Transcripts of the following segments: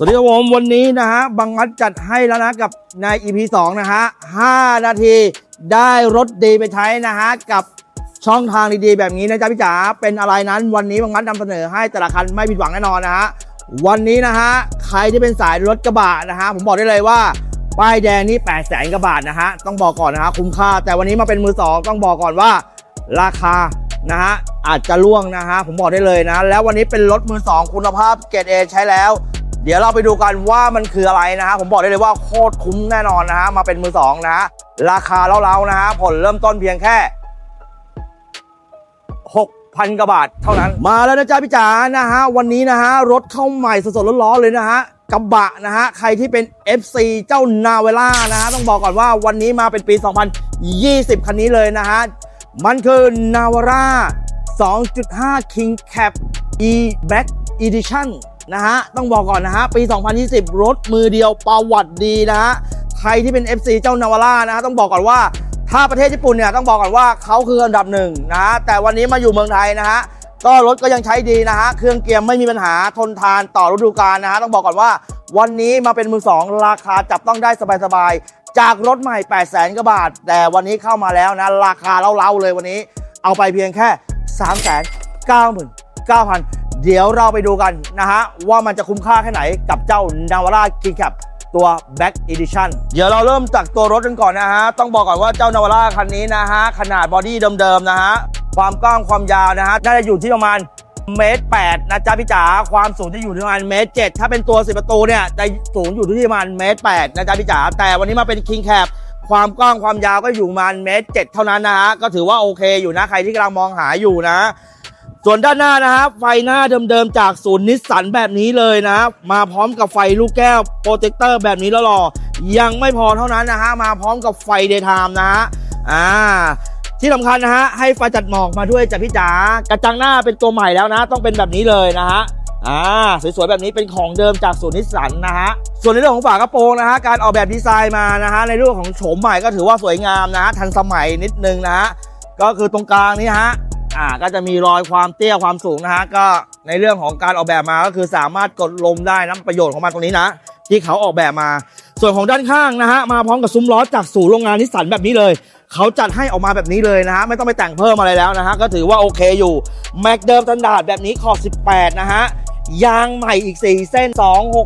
สวัสดีครับผมวันนี้นะฮะบังมัดจัดให้แล้วนะกับใน EP 2 นะฮะ 5 นาทีได้รถดีไปใช้นะฮะ กับช่องทางดีๆ แบบนี้นะจ๊ะพี่จ๋าเป็นอะไรนั้นวันนี้บังมัดนำเสนอให้แต่ละคันไม่ผิดหวังแน่นอนนะฮะ วันนี้นะฮะ ใครที่เป็นสายรถกระบะนะฮะ ผมบอกได้เลยว่า ป้ายแดงนี่8 0 0แสนกว่าบาทนะฮะ ต้องบอกก่อนนะฮะคุ้มค่า แต่วันนี้มาเป็นมือสองต้องบอกก่อนว่า ราคานะฮะอาจจะล่วงนะฮะผมบอกได้เลยนะ แล้ววันนี้เป็นรถมือสองคุณภาพเกรดเอใช้แล้ว ดี๋ยวเราไปดูกันว่ามันคืออะไรนะฮะผมบอกได้เลยว่าโคตรคุ้มแน่นอนนะฮะมาเป็นมือสองนะฮะราคาเล่าๆนะฮะผลเริ่มต้นเพียงแค่6,000กว่าบาทเท่านั้น มาแล้วนะจ๊ะพี่จ๋านะฮะวันนี้นะฮะรถเข้าใหม่สดๆร้อนๆเลยนะฮะกระบะนะฮะใครที่เป็น FC เจ้านาเวล่านะฮะต้องบอกก่อนว่าวันนี้มาเป็นปี 2020 คันนี้เลยนะฮะมันคือนาวาร่า2.5 King Cap E Black Edition นะฮะ ต้องบอกก่อนนะฮะ ปี 2020 รถมือเดียวประวัติดีนะฮะ ใครที่เป็น FC เจ้านาวาร่านะฮะ ต้องบอกก่อนว่า ถ้าประเทศญี่ปุ่นเนี่ยต้องบอกก่อนว่าเขาคืออันดับหนึ่งนะฮะ แต่วันนี้มาอยู่เมืองไทยนะฮะ ก็รถก็ยังใช้ดีนะฮะ เครื่องเกียร์ไม่มีปัญหา ทนทานต่อฤดูกาลนะฮะ ต้องบอกก่อนว่าวันนี้มาเป็นมือสองราคาจับต้องได้สบายๆ จากรถใหม่ 8 0 0แสนกว่าบาท แต่วันนี้เข้ามาแล้วนะ ราคาเล่าๆเลยวันนี้ เอาไปเพียงแค่ 3 9 9 0 0 0 เดี๋ยวเราไปดูกันนะฮะ ว่ามันจะคุ้มค่าแค่ไหนกับเจ้านาวาร่ากีแคปตัว Back Edition เดี๋ยวเราเริ่มจากตัวรถกันก่อนนะฮะ ต้องบอกก่อนว่าเจ้านาวาร่าคันนี้นะฮะ ขนาดบอดี้เดิมๆนะฮะ ความกว้างความยาวนะฮะ น่าจะอยู่ที่ประมาณเมตรแปดนะจ๊ะพี่จ๋าความสูงจะอยู่ที่ประมาณเมตรเจ็ดถ้าเป็นตัวสิบประตูเนี่ยจะสูงอยู่ที่ประมาณเมตรแปดนะจ๊ะพี่จ๋าแต่วันนี้มาเป็น King Cap ความกว้างความยาวก็อยู่ประมาณเมตรเจ็ดเท่านั้นนะฮะก็ถือว่าโอเคอยู่นะใครที่กำลังมองหาอยู่นะ ส่วนด้านหน้านะครับไฟหน้าเดิมๆจากศูนย์นิสสันแบบนี้เลยนะมาพร้อมกับไฟลูกแก้วโปรเจคเตอร์แบบนี้แล้วหรอยังไม่พอเท่านั้นนะฮะมาพร้อมกับไฟเดย์ไทม์นะฮะอ่าที่สำคัญนะฮะให้ไฟจัดหมอกมาด้วยจ้ะพี่จ๋ากระจังหน้าเป็นตัวใหม่แล้วนะ ต้องเป็นแบบนี้เลยนะฮะอ่าสวยๆแบบนี้เป็นของเดิมจากศูนย์นิสสันนะฮะส่วนในเรื่องของฝากระโปรงนะฮะการออกแบบดีไซน์มานะฮะในเรื่องของโฉมใหม่ก็ถือว่าสวยงามนะฮะทันสมัยนิดนึงนะฮะก็คือตรงกลางนี้ฮะ อ่าก็จะมีรอยความเตี้ยความสูงนะฮะก็ในเรื่องของการออกแบบมาก็คือสามารถกดลมได้นะประโยชน์ของมันตรงนี้นะ ที่เขาออกแบบมา ส่วนของด้านข้างนะฮะมาพร้อมกับซุ้มล้อจากศูนย์โรงงานนิสสันแบบนี้เลยเขาจัดให้ออกมาแบบนี้เลยนะฮะไม่ต้องไปแต่งเพิ่มอะไรแล้วนะฮะก็ถือว่าโอเคอยู่แม็กเดิมสแตนดาดแบบนี้ขอบ18 นะฮะยางใหม่อีก 4 เส้น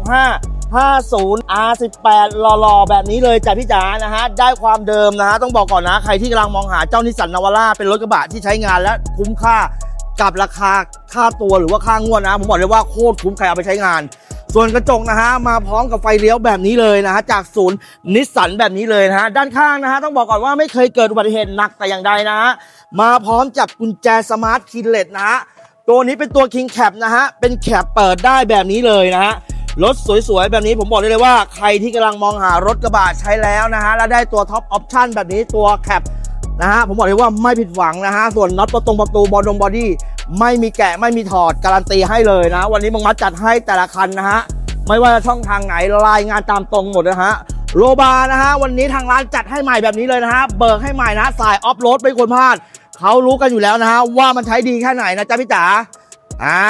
265 50 R18 หล่อๆ แบบนี้เลยจ้ะพี่จ๋านะฮะ ได้ความเดิมนะฮะ ต้องบอกก่อนนะ ใครที่กำลังมองหาเจ้านิสสันนาวาร่าเป็นรถกระบะที่ใช้งานและคุ้มค่ากับราคาค่าตัวหรือว่าค่างวดนะ ผมบอกเลยว่าโคตรคุ้มใครเอาไปใช้งาน ส่วนกระจกนะฮะ มาพร้อมกับไฟเลี้ยวแบบนี้เลยนะฮะ จากศูนย์นิสสันแบบนี้เลยนะฮะ ด้านข้างนะฮะ ต้องบอกก่อนว่าไม่เคยเกิดอุบัติเหตุหนักแต่อย่างใดนะฮะ มาพร้อมจับกุญแจสมาร์ทคีย์เลสนะฮะ ตัวนี้เป็นตัว King Cap นะฮะ เป็นแคปเปิดได้แบบนี้เลยนะฮะ รถสวยๆ แบบนี้ผมบอกได้เลยว่าใครที่กำลังมองหารถกระบะใช้แล้วนะฮะ แล้วได้ตัวท็อปออปชั่นแบบนี้ตัวแคปนะฮะ ผมบอกเลยว่าไม่ผิดหวังนะฮะ ส่วนน็อตประตงประตูบอลดงบอดี้ไม่มีแกะไม่มีถอดการันตีให้เลยนะ วันนี้มึงมาจัดให้แต่ละคันนะฮะ ไม่ว่าจะช่องทางไหนรายงานตามตรงหมดนะฮะโรบานะฮะ วันนี้ทางร้านจัดให้ใหม่แบบนี้เลยนะฮะ เบิกให้ใหม่นะสายออฟโรดไม่ควรพลาดเขารู้กันอยู่แล้วนะฮะว่ามันใช้ดีแค่ไหนนะจ๊ะพี่จ๋าอ่า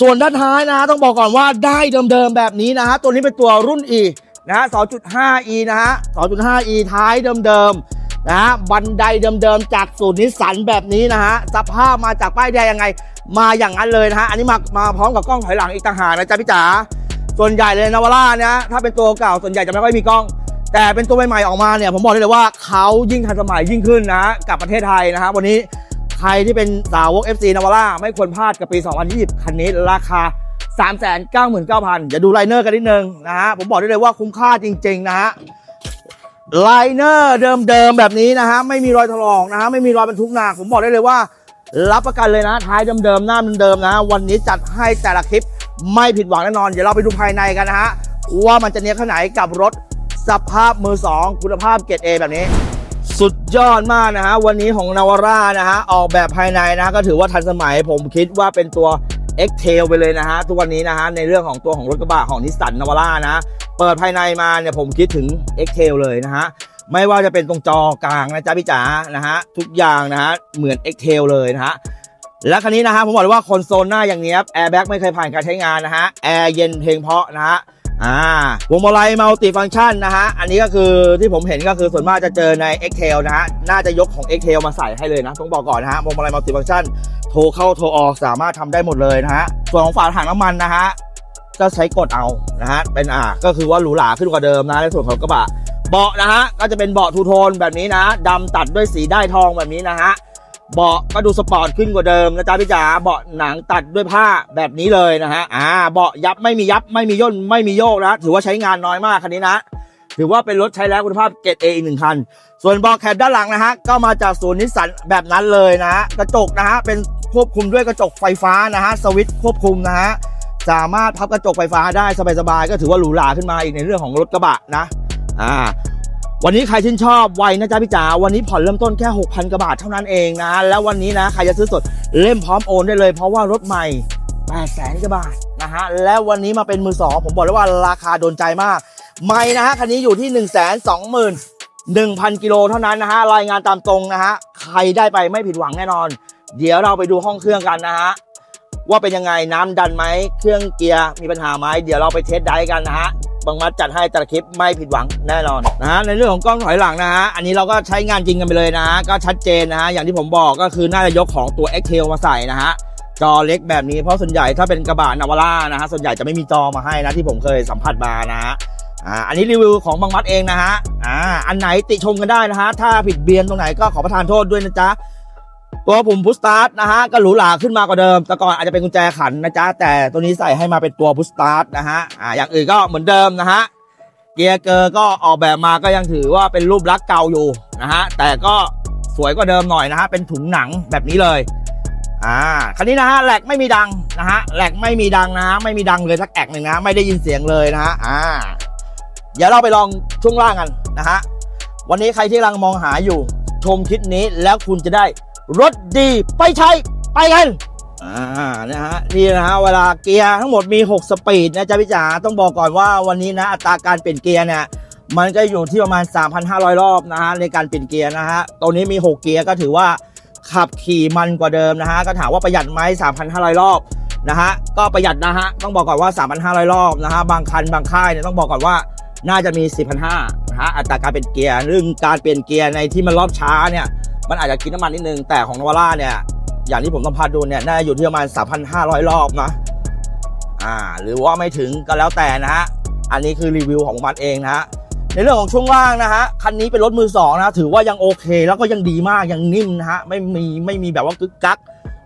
ส่วนด้านท้ายนะฮะต้องบอกก่อนว่าได้เดิมๆแบบนี้นะฮะตัวนี้เป็นตัวรุ่น E นะฮะ 2.5E นะฮะ 2.5E ท้ายเดิมๆนะฮะบันไดเดิมๆจากสูตรนิสสันแบบนี้นะฮะสภาพมาจากป้ายแดงยังไง มาอย่างนั้นเลยนะฮะอันนี้มามาพร้อมกับกล้องถอยหลังอีกต่างหากนะจ๊ะพี่จ๋าส่วนใหญ่เลยนาวาร่าเนี่ยถ้าเป็นตัวเก่าส่วนใหญ่จะไม่ค่อยมีกล้อง แต่เป็นตัวใหม่ๆออกมาเนี่ยผมบอกได้เลยว่าเขายิ่งทันสมัยยิ่งขึ้นนะฮะกับประเทศไทยนะฮะวันนี้ ใครที่เป็นสาวก FC นาวาร่าไม่ควรพลาดกับปี 2020 คันนี้ราคา 399,000อย่าดูไลเนอร์กันนิดนึงนะฮะ ผมบอกได้เลยว่าคุ้มค่าจริง ๆ นะฮะไลเนอร์เดิมๆแบบนี้นะฮะ ไม่มีรอยถลอกนะฮะ ไม่มีรอยบรรทุกหนักผมบอกได้เลยว่า รับประกันเลยนะ ท้ายเดิมๆหน้าเดิมๆนะฮะวันนี้จัดให้แต่ละคลิปไม่ผิดหวังแน่นอน เดี๋ยวเราไปดูภายในกันนะฮะว่ามันจะเนี้ยขนาดไหนกับรถสภาพมือสองคุณภาพเกรดเอแบบนี้ สุดยอดมากนะฮะ วันนี้ของนาวาร่านะฮะ ออกแบบภายในนะก็ถือว่าทันสมัยผมคิดว่าเป็นตัว x t a i l ไปเลยนะฮะ ทุกวันนี้นะฮะ ในเรื่องของตัวของรถกระบะของนิสสันนาวาร่านะ เปิดภายในมาเนี่ยผมคิดถึง x t a i l เลยนะฮะ ไม่ว่าจะเป็นตรงจอกลางนะจ๊ะพี่จ๋านะฮะ ทุกอย่างนะฮะ เหมือน x t a i l เลยนะฮะและคันนี้นะฮะผมบอกเลยว่าคอนโซลหน้าอย่างเนี้ยแอร์แบ็กไม่เคยผ่านการใช้งานนะฮะแอร์เย็นเพลงเพาะนะฮะ อ่าวงมาลัยมัลติฟัง c t ชันนะฮะ อันนี้ก็คือที่ผมเห็นก็คือส่วนมากจะเจอใน x t a i l นะฮะ น่าจะยกของ x t a i l มาใส่ให้เลยนะ ต้องบอกก่อนนะฮะ วงมาลัยมัลติฟัง c t ชัน โทรเข้าโทรออกสามารถทำได้หมดเลยนะฮะ ส่วนของฝาถังน้ำมันนะฮะ ก็ใช้กดเอา นะฮะ เป็นอ่า ก็คือว่าหรูหราขึ้นกว่าเดิมนะในส่วนของกระบะ เบาะนะฮะ ก็จะเป็นเบาะทูโทนแบบนี้นะดำตัดด้วยสีได้ทองแบบนี้นะฮะ เบาะก็ดูสปอร์ตขึ้นกว่าเดิมนะจ๊ะพี่จ๋าเบาะหนังตัดด้วยผ้าแบบนี้เลยนะฮะอ่าเบาะยับไม่มียับไม่มีย่นไม่มีโยกนะถือว่าใช้งานน้อยมากคันนี้นะถือว่าเป็นรถใช้แล้วคุณภาพเกรดเออีกหนึ่งคัน ส่วนเบาะแคบด้านหลังนะฮะ ก็มาจากศูนย์นิสสันแบบนั้นเลยนะฮะ กระจกนะฮะ เป็นควบคุมด้วยกระจกไฟฟ้านะฮะ สวิตช์ควบคุมนะฮะ สามารถพับกระจกไฟฟ้าได้สบายๆ ก็ถือว่าหรูหราขึ้นมาอีกในเรื่องของรถกระบะนะ อ่า วันนี้ใครชื่นชอบไวนะจ๊ะพี่จ๋าวันนี้ผ่อนเริ่มต้นแค่ 6,000กว่าบาทเท่านั้นเองนะ แล้ววันนี้นะใครจะซื้อสดเล่มพร้อมโอนได้เลยเพราะว่ารถใหม่8แสนกว่าบาทนะฮะแล้ววันนี้มาเป็นมือสองผมบอกเลยว่าราคาโดนใจมากใหม่นะฮะคันนี้อยู่ที่ 1 2 1 0 0 0 กิโลเท่านั้นนะฮะรายงานตามตรงนะฮะใครได้ไปไม่ผิดหวังแน่นอน เดี๋ยวเราไปดูห้องเครื่องกันนะฮะว่าเป็นยังไงน้ำดันไหมเครื่องเกียร์มีปัญหาไหมเดี๋ยวเราไปเทสได้กันนะฮะ บางมัดจัดให้แต่ละคลิปไม่ผิดหวังแน่นอนนะฮะในเรื่องของกล้องถอยหลังนะฮะอันนี้เราก็ใช้งานจริงกันไปเลยนะฮะก็ชัดเจนนะฮะอย่างที่ผมบอกก็คือน่าจะยกของตัว x t a i l มาใส่นะฮะจอเล็กแบบนี้เพราะส่วนใหญ่ถ้าเป็นกระบะนาวาร่านะฮะส่วนใหญ่จะไม่มีจอมาให้นะที่ผมเคยสัมผัสมานะฮะอ่าอันนี้รีวิวของบางมัดเองนะฮะอ่าอันไหนติชมกันได้นะฮะถ้าผิดเบียนตรงไหนก็ขอประทานโทษด้วยนะจ๊ะ ตัวปุ่มพุชสตาร์ทนะฮะก็หรูหราขึ้นมากว่าเดิม แต่ก่อนอาจจะเป็นกุญแจขันนะจ๊ะ แต่ตัวนี้ใส่ให้มาเป็นตัวพุชสตาร์ทนะฮะอ่าอย่างอื่นก็เหมือนเดิมนะฮะเกียร์เกอร์ก็ออกแบบมาก็ยังถือว่าเป็นรูปลักษณ์เก่าอยู่นะฮะแต่ก็สวยกว่าเดิมหน่อยนะฮะเป็นถุงหนังแบบนี้เลยอ่าคันนี้นะฮะแหลกไม่มีดังนะฮะแหลกไม่มีดังนะฮะไม่มีดังเลยสักแอกหนึ่งนะไม่ได้ยินเสียงเลยนะฮะอ่าเดี๋ยวเราไปลองช่วงล่างกันนะฮะวันนี้ใครที่กำลังมองหาอยู่ชมคลิปนี้แล้วคุณจะได้ รถดีไปใช้ไปกันอ่านะฮะนี่นะฮะเวลาเกียร์ทั้งหมดมี 6 สปีดนะจ๊ะพี่จ๋าต้องบอกก่อนว่าวันนี้นะอัตราการเปลี่ยนเกียร์เนี่ยมันก็อยู่ที่ประมาณ 3,500 รอบนะฮะในการเปลี่ยนเกียร์นะฮะตัวนี้มี 6 เกียร์ก็ถือว่าขับขี่มันกว่าเดิมนะฮะก็ถามว่าประหยัดไหม3,500 รอบนะฮะก็ประหยัดนะฮะต้องบอกก่อนว่า 3,500 รอบนะฮะบางคันบางค่ายเนี่ยต้องบอกก่อนว่าน่าจะมี 4,500นะฮะอัตราการเปลี่ยนเกียร์เรื่องการเปลี่ยนเกียร์ในที่มันรอบช้าเนี่ย มันอาจจะกินน้ำมันนิดนึง แต่ของนวาร่าเนี่ย อย่างที่ผมสัมผัสดูเนี่ย น่าจะอยู่ที่ประมาณ 3,500 รอบนะ อ่า หรือว่าไม่ถึงก็แล้วแต่นะฮะ อันนี้คือรีวิวของมันเองนะฮะ ในเรื่องของช่วงล่างนะฮะ คันนี้เป็นรถมือสองนะ ถือว่ายังโอเค แล้วก็ยังดีมาก ยังนิ่มนะฮะ ไม่มี ไม่มีแบบว่ากึกกัก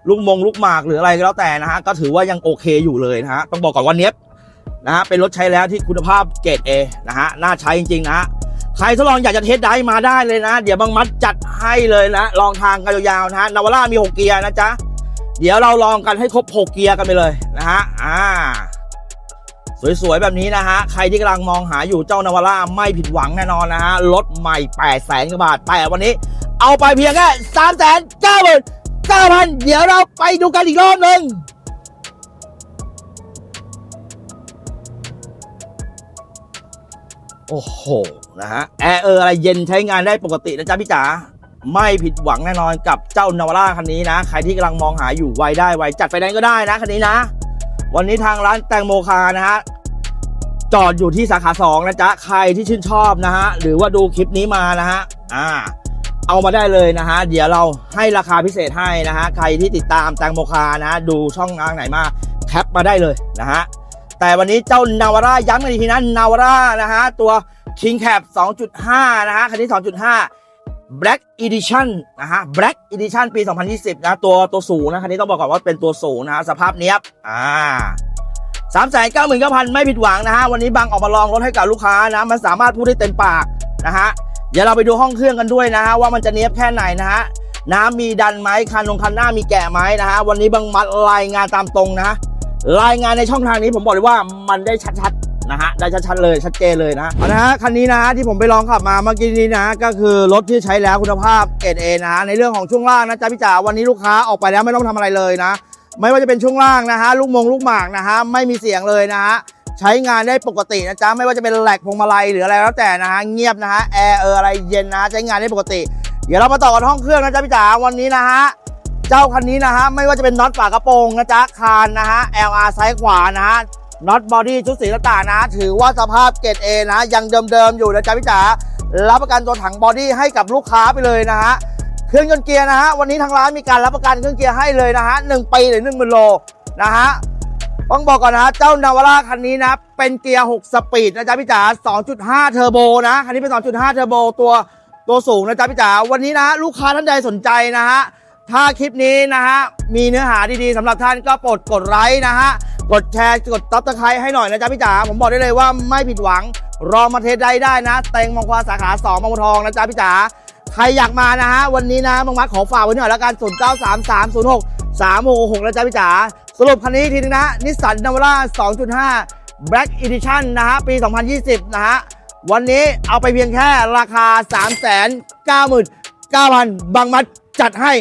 ลูกมงลูกหมากหรืออะไรก็แล้วแต่นะฮะ ก็ถือว่ายังโอเคอยู่เลยนะฮะ ต้องบอกก่อนว่าเนี้ยนะฮะ เป็นรถใช้แล้วที่คุณภาพเกรดเอนะฮะ น่าใช้จริงๆนะฮะ ใครทดลองอยากจะเทสได้มาได้เลยนะ เดี๋ยวบางมัดจัดให้เลยนะ ลองทางกันยาวๆนะฮะนาวาร่ามี 6 เกียร์นะจ๊ะ เดี๋ยวเราลองกันให้ครบ 6 เกียร์กันไปเลยนะฮะ อ่า สวยๆ แบบนี้นะฮะ ใครที่กำลังมองหาอยู่เจ้านาวาร่าไม่ผิดหวังแน่นอนนะฮะ รถใหม่8แสนกว่าบาท แต่วันนี้เอาไปเพียงแค่3แสน9 9 0 0 0เดี๋ยวเราไปดูกันอีกรอบหนึ่ง โอ้โห นะฮะ แอร์เอออะไรเย็นใช้งานได้ปกตินะจ๊ะพี่จ๋า ไม่ผิดหวังแน่นอนกับเจ้านาวาร่าคันนี้นะ ใครที่กำลังมองหาอยู่ไวได้ไวจัดไฟแนนก็ได้นะคันนี้นะ วันนี้ทางร้านแตงโมคานะฮะ จอดอยู่ที่สาขาสองนะจ๊ะ ใครที่ชื่นชอบนะฮะ หรือว่าดูคลิปนี้มานะฮะ อ่า เอามาได้เลยนะฮะ เดี๋ยวเราให้ราคาพิเศษให้นะฮะ ใครที่ติดตามแตงโมคานะะดูช่องทางไหนมาแคปมาได้เลยนะฮะ แต่วันนี้เจ้านาวาร่าย้ำกันอีกทีนะนาวาร่านะฮะตัว King Cap 2.5 นะฮะคันนี้2.5 Black Edition นะฮะ Black Edition ปี 2020 นะ ตัวตัวสูงนะ คันนี้ต้องบอกก่อนว่าเป็นตัวสูงนะฮะ สภาพเนี้ยบอ่าสามแสนเก้าหมื่นเก้าพันไม่ผิดหวังนะฮะ วันนี้บังออกมาลองรถให้กับลูกค้านะ มันสามารถพูดได้เต็มปากนะฮะ เดี๋ยวเราไปดูห้องเครื่องกันด้วยนะฮะ ว่ามันจะเนี้ยบแค่ไหนนะฮะ น้ำมีดันไหมคันลงคันหน้ามีแกะไหมนะฮะ วันนี้บังมัดรายงานตามตรงนะ รายงานในช่องทางนี้ผมบอกเลยว่ามันได้ชัดๆนะฮะได้ชัดๆเลยชัดเจนเลยนะเอานะฮะคันนี้นะฮะที่ผมไปลองขับมาเมื่อกี้นี้นะ ก็คือรถที่ใช้แล้วคุณภาพเกรดเอนะฮะในเรื่องของช่วงล่างนะจ๊ะพี่จ๋าวันนี้ลูกค้าออกไปแล้วไม่ต้องทำอะไรเลยนะ ไม่ว่าจะเป็นช่วงล่างนะฮะลูกมงลูกหมากนะฮะไม่มีเสียงเลยนะฮะใช้งานได้ปกตินะจ๊ะไม่ว่าจะเป็นแหลกพวงมาลัยหรืออะไรแล้วแต่นะฮะเงียบนะฮะแอร์เอออะไรเย็นนะฮะใช้งานได้ปกติ เดี๋ยวเรามาต่อกันห้องเครื่องนะจ๊ะพี่จ๋าวันนี้นะฮะ เจ้าคันนี้นะฮะไม่ว่าจะเป็นน็อตฝากระโปรงนะจ๊ะคานนะฮะ LR ซ้ายขวานะฮะน็อตบอดี้ชุดสีต่างๆนะ ถือว่าสภาพเกรดเอนะยังเดิมๆอยู่นะจ๊ะพี่จ๋ารับประกันตัวถังบอดี้ให้กับลูกค้าไปเลยนะฮะเครื่องยนต์เกียร์นะฮะวันนี้ทางร้านมีการรับประกันเครื่องเกียร์ให้เลยนะฮะหนึ่งปีหรือหนึ่งหมื่นโลนะฮะต้องบอกก่อนนะเจ้านาวาร่าคันนี้นะเป็นเกียร์ 6 สปีดนะจ๊ะพี่จ๋า2.5 เทอร์โบนะคันนี้เป็น 2.5 เทอร์โบตัวตัวสูงนะจ๊ะพี่จ๋าวันนี้นะลูกค้าท่านใดสนใจนะฮะ ถ้าคลิปนี้นะฮะ มีเนื้อหาดีๆสำหรับท่านก็โปรดกดไลค์นะฮะ กดแชร์ กดตับตะไคร้ให้หน่อยนะจ๊ะพี่จ๋า ผมบอกได้เลยว่าไม่ผิดหวัง รอมาเทสได้ได้นะเต็งมังควาสาขา2บางบัวทองนะจ๊ะพี่จ๋า ใครอยากมานะฮะ วันนี้นะบางมัดขอฝากไว้หน่อยแล้วกัน0 9 3 3 0 6 3 6 6นะจ๊ะพี่จ๋า สรุปคันนี้อีกทีนึงนะนิสสันนาวาร่า2.5 Black Edition นะฮะ ปี 2020 นะฮะ วันนี้เอาไปเพียงแค่ราคา 3 9 9 0 0 0 บางมัดจัดให้